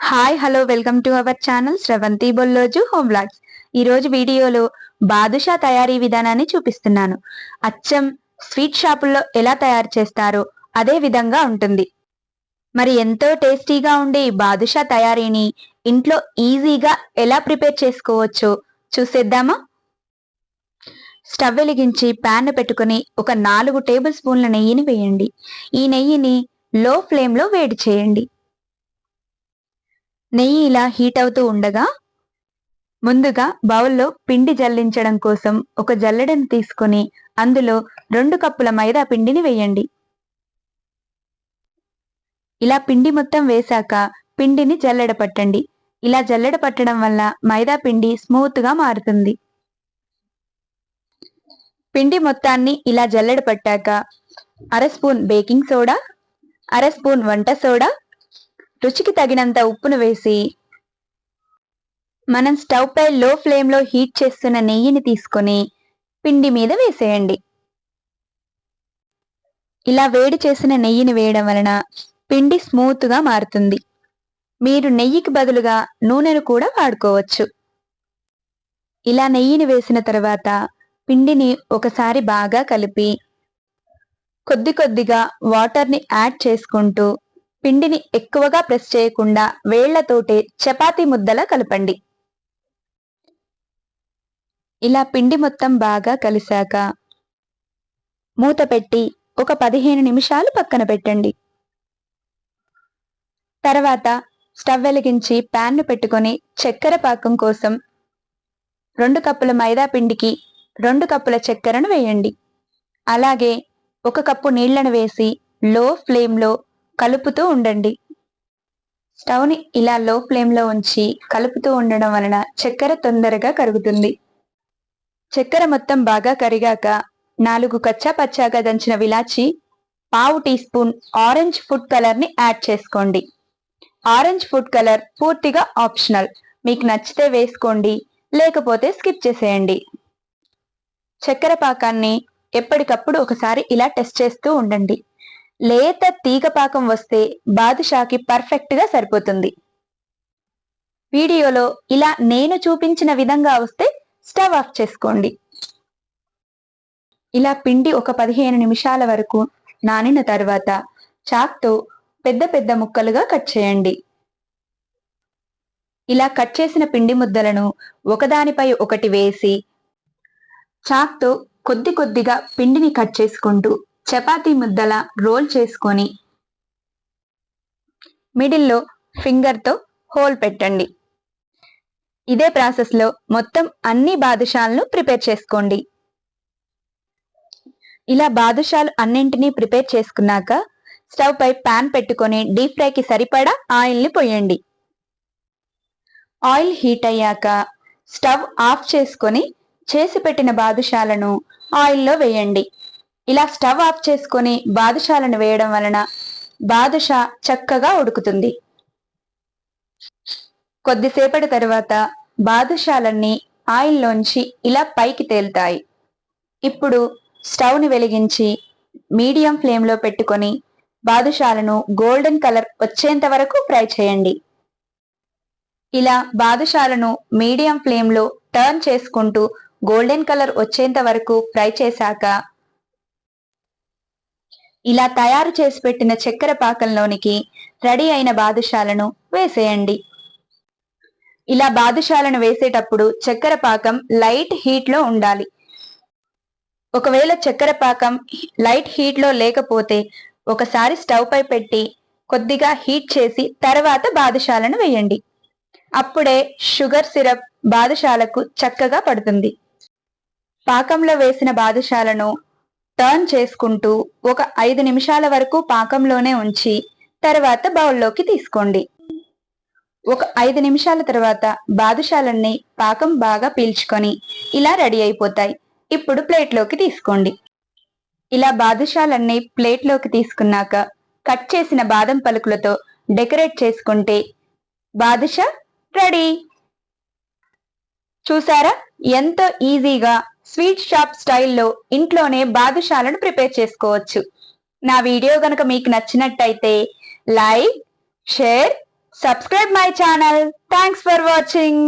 Hi hello welcome to our channel Sravanthi Bolloju home blogs ఈరోజు వీడియోలో బాదుషా తయారీ విధానాన్ని చూపిస్తున్నాను. అచ్చం స్వీట్ షాపుల్లో ఎలా తయారు చేస్తారో అదే విధంగా ఉంటుంది. మరి ఎంతో టేస్టీగా ఉండే ఈ బాదుషా తయారీని ఇంట్లో ఈజీగా ఎలా ప్రిపేర్ చేసుకోవచ్చో చూసేద్దామా? స్టవ్ వెలిగించి ప్యాన్ పెట్టుకుని ఒక నాలుగు టేబుల్ స్పూన్ల నెయ్యిని వేయండి. ఈ నెయ్యిని లో ఫ్లేమ్లో వేడి చేయండి. నెయ్యి ఇలా హీట్ అవుతూ ఉండగా ముందుగా బౌల్లో పిండి జల్లించడం కోసం ఒక జల్లెడను తీసుకొని అందులో రెండు కప్పుల మైదా పిండిని వేయండి. ఇలా పిండి మొత్తం వేశాక పిండిని జల్లెడ పట్టండి. ఇలా జల్లెడ పట్టడం వల్ల మైదా పిండి స్మూత్గా మారుతుంది. పిండి మొత్తాన్ని ఇలా జల్లెడ పట్టాక అర స్పూన్ బేకింగ్ సోడా అర స్పూన్ వంట సోడా రుచికి తగినంత ఉప్పును వేసి మనం స్టవ్ పై లో ఫ్లేమ్లో హీట్ చేస్తున్న నెయ్యిని తీసుకొని పిండి మీద వేసేయండి. ఇలా వేడి చేసిన నెయ్యిని వేయడం వలన పిండి స్మూత్గా మారుతుంది. మీరు నెయ్యికి బదులుగా నూనెను కూడా వాడుకోవచ్చు. ఇలా నెయ్యిని వేసిన తర్వాత పిండిని ఒకసారి బాగా కలిపి కొద్ది కొద్దిగా వాటర్ని యాడ్ చేసుకుంటూ పిండిని ఎక్కువగా ప్రెస్ చేయకుండా వేళ్ళతోటే చపాతీ ముద్దలా కలపండి. ఇలా పిండి మొత్తం బాగా కలిశాక మూత పెట్టి ఒక పదిహేను నిమిషాలు పక్కన పెట్టండి. తర్వాత స్టవ్ వెలిగించి ప్యాన్ను పెట్టుకొని చక్కెర పాకం కోసం రెండు కప్పుల మైదా పిండికి రెండు కప్పుల చక్కెరను వేయండి. అలాగే ఒక కప్పు నీళ్ళను వేసి లో ఫ్లేమ్లో కలుపుతూ ఉండండి. స్టవ్ని ఇలా లో ఫ్లేమ్లో ఉంచి కలుపుతూ ఉండడం వలన చక్కెర తొందరగా కరుగుతుంది. చక్కెర మొత్తం బాగా కరిగాక నాలుగు కచ్చా పచ్చాగా దంచిన విలాచి పావు టీ స్పూన్ ఆరెంజ్ ఫుడ్ కలర్ని యాడ్ చేసుకోండి. ఆరెంజ్ ఫుడ్ కలర్ పూర్తిగా ఆప్షనల్. మీకు నచ్చితే వేసుకోండి లేకపోతే స్కిప్ చేసేయండి. చక్కెర పాకాన్ని ఎప్పటికప్పుడు ఒకసారి ఇలా టెస్ట్ చేస్తూ ఉండండి. లేత తీగపాకం వస్తే బాదుషాకి పర్ఫెక్ట్గా సరిపోతుంది. వీడియోలో ఇలా నేను చూపించిన విధంగా వస్తే స్టవ్ ఆఫ్ చేసుకోండి. ఇలా పిండి ఒక పదిహేను నిమిషాల వరకు నానిన తర్వాత చాక్తో పెద్ద పెద్ద ముక్కలుగా కట్ చేయండి. ఇలా కట్ చేసిన పిండి ముద్దలను ఒకదానిపై ఒకటి వేసి చాక్తో కొద్ది కొద్దిగా పిండిని కట్ చేసుకుంటూ చపాతీ ముద్దల రోల్ చేసుకొని మిడిల్లో ఫింగర్తో హోల్ పెట్టండి. ఇదే ప్రాసెస్లో మొత్తం అన్ని బాదుషాలను ప్రిపేర్ చేసుకోండి. ఇలా బాదుషాలు అన్నింటినీ ప్రిపేర్ చేసుకున్నాక స్టవ్ పై పాన్ పెట్టుకొని డీప్ ఫ్రైకి సరిపడా ఆయిల్ని పోయండి. ఆయిల్ హీట్ అయ్యాక స్టవ్ ఆఫ్ చేసుకొని చేసి పెట్టిన బాదుషాలను ఆయిల్లో వేయండి. ఇలా స్టవ్ ఆఫ్ చేసుకొని బాదుషాలను వేయడం వలన బాదుషా చక్కగా ఉడుకుతుంది. కొద్దిసేపటి తరువాత బాదుషాలన్నీ ఆయిల్లోంచి ఇలా పైకి తేలుతాయి. ఇప్పుడు స్టవ్ని వెలిగించి మీడియం ఫ్లేమ్లో పెట్టుకొని బాదుషాలను గోల్డెన్ కలర్ వచ్చేంత వరకు ఫ్రై చేయండి. ఇలా బాదుషాలను మీడియం ఫ్లేమ్లో టర్న్ చేసుకుంటూ గోల్డెన్ కలర్ వచ్చేంత వరకు ఫ్రై చేశాక ఇలా తయారు చేసి పెట్టిన చక్కెర పాకంలోనికి రెడీ అయిన బాదుషాలను వేసేయండి. ఇలా బాదుషాలను వేసేటప్పుడు చక్కెర పాకం లైట్ హీట్లో ఉండాలి. ఒకవేళ చక్కెర పాకం లైట్ హీట్లో లేకపోతే ఒకసారి స్టవ్ పై పెట్టి కొద్దిగా హీట్ చేసి తర్వాత బాదుషాలను వేయండి. అప్పుడే షుగర్ సిరప్ బాదుషాలకు చక్కగా పడుతుంది. పాకంలో వేసిన బాదుషాలను టర్న్ చేసుకుంటూ ఒక ఐదు నిమిషాల వరకు పాకంలోనే ఉంచి తర్వాత బౌల్లోకి తీసుకోండి. ఒక ఐదు నిమిషాల తర్వాత బాదుషాలన్నీ పాకం బాగా పీల్చుకొని ఇలా రెడీ అయిపోతాయి. ఇప్పుడు ప్లేట్లోకి తీసుకోండి. ఇలా బాదుషాలన్నీ ప్లేట్లోకి తీసుకున్నాక కట్ చేసిన బాదం పలుకులతో డెకరేట్ చేసుకుంటే బాదుషా రెడీ. చూసారా? ఎంతో ఈజీగా స్వీట్ షాప్ స్టైల్లో ఇంట్లోనే బాదుషాలను ప్రిపేర్ చేసుకోవచ్చు. నా వీడియో గనక మీకు నచ్చినట్టయితే like share subscribe my channel. Thanks for watching.